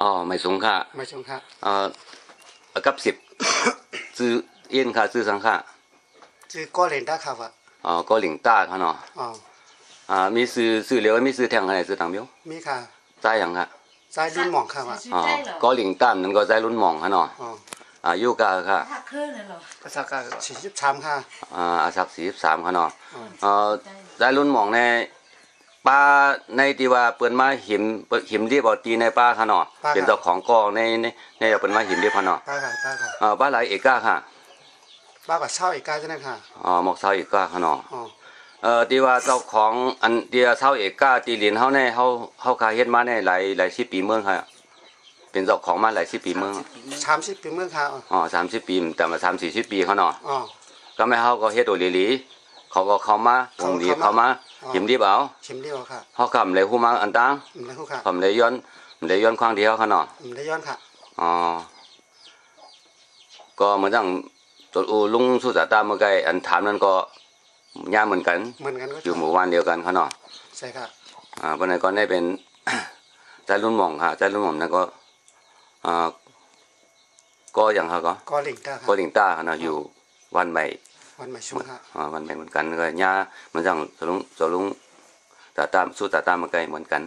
อ๋อไม่สูงค่ะไม่ชงค่ะเอ่ออากับสิบซื้อเอ็นค่ะซื้อสังค่ะจือก็เล่นได้ค่ะว่ะอ๋อก็หลิงต้าค่ะเนาะอ๋ออ่ามีซื้อซื้อเหลียวมีซื้อแทงอะไรซื้อต่างเดียวมีค่ะใจอย่างค่ะใจรุ่นหมองค่ะว่ะอ๋อก็หลิงต้ามนั่นก็ใจรุ่นหมองค่ะเนาะอ๋ออายุกาค่ะถ้าเครื่องนั่นเหรอภาษากาสี่สิบสามค่ะอ่าอาศักสี่สิบสามค่ะเนาะอ๋อเอ่อใจรุ่นหมองใน ป้าในที่ว่าเปิ้นมาหิมเปิ้นหิมเรียบเอาตีในป้าค่ะเนาะเป็นเจ้าของกองในในในเปิ้นมาหิมเรียบค่ะเนาะป้าค่ะป้าค่ะเอ่อบ้านหลายเอกาค่ะป้ากับเช่าอีกกาจะนั่นค่ะอ๋อหมอกเสาเอกาค่ะเนาะอ๋อเอ่อที่ว่าเจ้าของอันเดียเศร้าเอกก้าตีเหรียญเฮาแน่เฮาเฮาคาเฮ็ดมาแน่หลายหลายสิบปีเมืองค่ะเป็นเจ้าของมาหลายสิบปีเมืองสามสิบปีเมื่อค่ะอ๋ออ๋อสามสิบปีแต่มาสามสี่สิบปีเขาเนาะอ๋อก็ไม่เฮาก็เฮ็ดโดยลีลี เขาก็เข้ามาวงดีเขาเข้าเข้ามามาอ๋อหิมดีเปล่าเข็มเดียวค่ะเฮาคำเลยฮู้มาอันตังอืมแล้วค่ะผมเลยย้อนผมเลยย้อนควางเดียวเขาเนาะอืมได้ย้อนค่ะอ๋อก็เหมือนจังตัวอูลุงสุสาตาเมื่อไกลอันถามนั้นก็ย่าเหมือนกันเหมือนกันก็อยู่หมู่บ้านเดียวกันเขาเนาะใช่ค่ะอ่าวันนั้นก็ได้เป็นใจรุ่นหม่องค่ะใจรุ่นหม่องนั่นก็อ่าก็อย่างเขาก็ก็เล่นได้ก็ค่ะลิงต้าค่ะเนาะอยู่วันใหม่ วันใหม่ชงค่ะอ่าวันใหม่เหมือนกันก็ย่าเหมือนจังสลุงสลุงตาตามสู้ตาตามมาไกลเหมือนกัน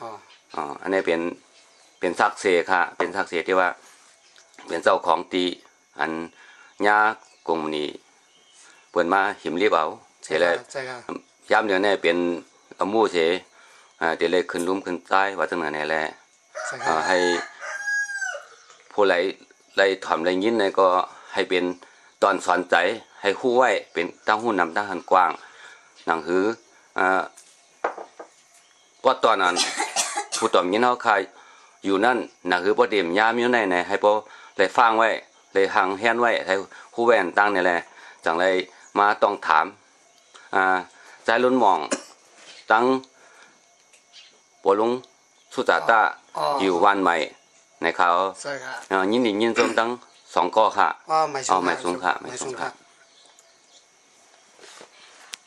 อ๋ออ่าอันนี้เป็นเป็นซักเซค่ะ เป็นซักเซที่ว่า เป็นเจ้าของตีอันย่ากงนี้เปิดมาหิมรีบเอาเสร็จแล้วใช่ค่ะย้ำเดี๋ยวนี้เป็นเอาหมู่เฉอ่าเดี๋ยวเลยขึ้นลุ่มขึ้นใต้ว่าจังไหนแน่แหละใช่อ่าค่ะให้ผู้ไรไรถอมไรยินเนี่ยก็ให้เป็น ตอนสอนใจให้คู่ไว้เป็นตั้งหู้นำตั้งหันกว้างหนังหืออ่าว่าตอนนั้นผู้ตอมยินเขาคายอยู่นั่นหนังหือประเดี๋ยมยามอยู่ในไหนให้พอเลยฟังไว้เลยหังแฮนไว้ให้คู่แวนตั้งนี่แหละจังไรมาต้องถามอ่าใจรุ่นหมองตั้งปวลุงสุจาตาอ๋ออยู่วันใหม่ในเขาใช่ค่ะเอ่อยินดียินชมตั้ง สองก้อค่ะอ๋อไม่ชอ๋องไม่สูงค่ะไม่ไม่สูสูงงค่ะค่ะ